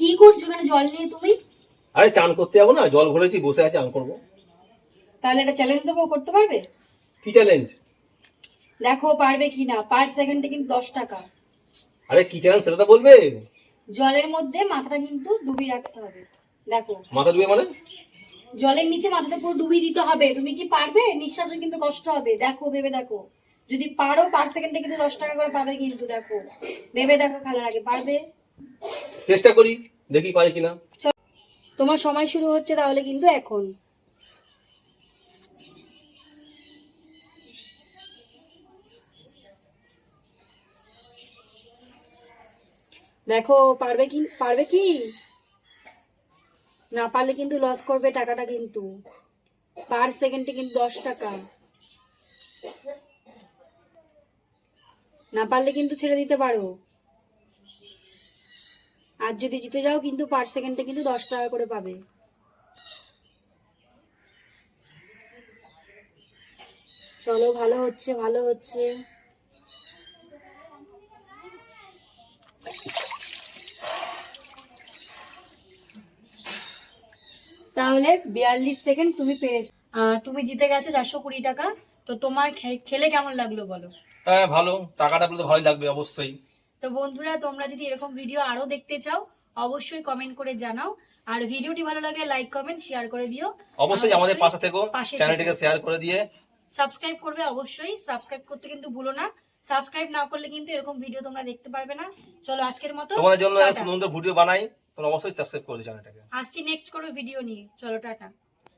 কি করছ এখানে জল নিয়ে তুমি? আরে চান করতে যাব না জল ভরেছি বসে আছে চান করব। তাহলে এটা চ্যালেঞ্জ দেবো করতে পারবে? কি চ্যালেঞ্জ দেখো পারবে কি না পার সেকেন্ডে কিন্তু দশ টাকা। আরে কি চ্যালেঞ্জ সেটা তো বলবে। জলের মধ্যে মাথাটা কিন্তু ডুবিয়ে রাখতে হবে। দেখো। মাথা ডুবে মানে? জলের নিচে মাথাটা পুরো ডুবিয়ে দিতে হবে। তুমি কি পারবে? নিঃশ্বাসে কিন্তু কষ্ট হবে। দেখো ভেবে দেখো। যদি পারো পার সেকেন্ডে কিন্তু দশ টাকা করে পাবে কিন্তু দেখো। ভেবে দেখো খেলার আগে পারবে? চেষ্টা করি, দেখি পারি কিনা। তোমার সময় শুরু হচ্ছে তাহলে কিন্তু এখন। দেখো, পারবে কি পারবে কি? না পারলে কিন্তু লস করবে টাকাটা কিন্তু। পার সেকেন্ডে কিন্তু দশ টাকা। না পারলে কিন্তু ছেড়ে দিতে পারো। আর যদি জিতে যাও কিন্তু পার সেকেন্ডে কিন্তু দশ টাকা করে পাবে। চলো, ভালো হচ্ছে ভালো হচ্ছে। তাহলে বিয়াল্লিশ সেকেন্ড তুমি পেয়েছ তুমি জিতে গেছো চারশো কুড়ি টাকা। তো তোমার খেলে কেমন লাগল বলো? হ্যাঁ ভালো। টাকাটা পেলে ভালোই লাগবে, অবশ্যই। তো বন্ধুরা তোমরা যদি এরকম ভিডিও আরও দেখতে চাও অবশ্যই কমেন্ট করে জানাও। আর ভিডিওটি ভালো লাগলে লাইক কমেন্ট শেয়ার করে দিও। অবশ্যই আমাদের পাশে থেকো চ্যানেলটিকে শেয়ার করে দিয়ে। সাবস্ক্রাইব করবে অবশ্যই। সাবস্ক্রাইব করতে কিন্তু ভুলো না। সাবস্ক্রাইব না করলে কিন্তু এরকম ভিডিও তোমরা দেখতে পারবে না। চলো আজকের মতো তোমাদের জন্য সুন্দর ভিডিও বানাই তোমরা অবশ্যই সাবস্ক্রাইব করে দিও চ্যানেলটাকে আসছি নেক্সট কোনো ভিডিও নিয়ে। চলো টাটা।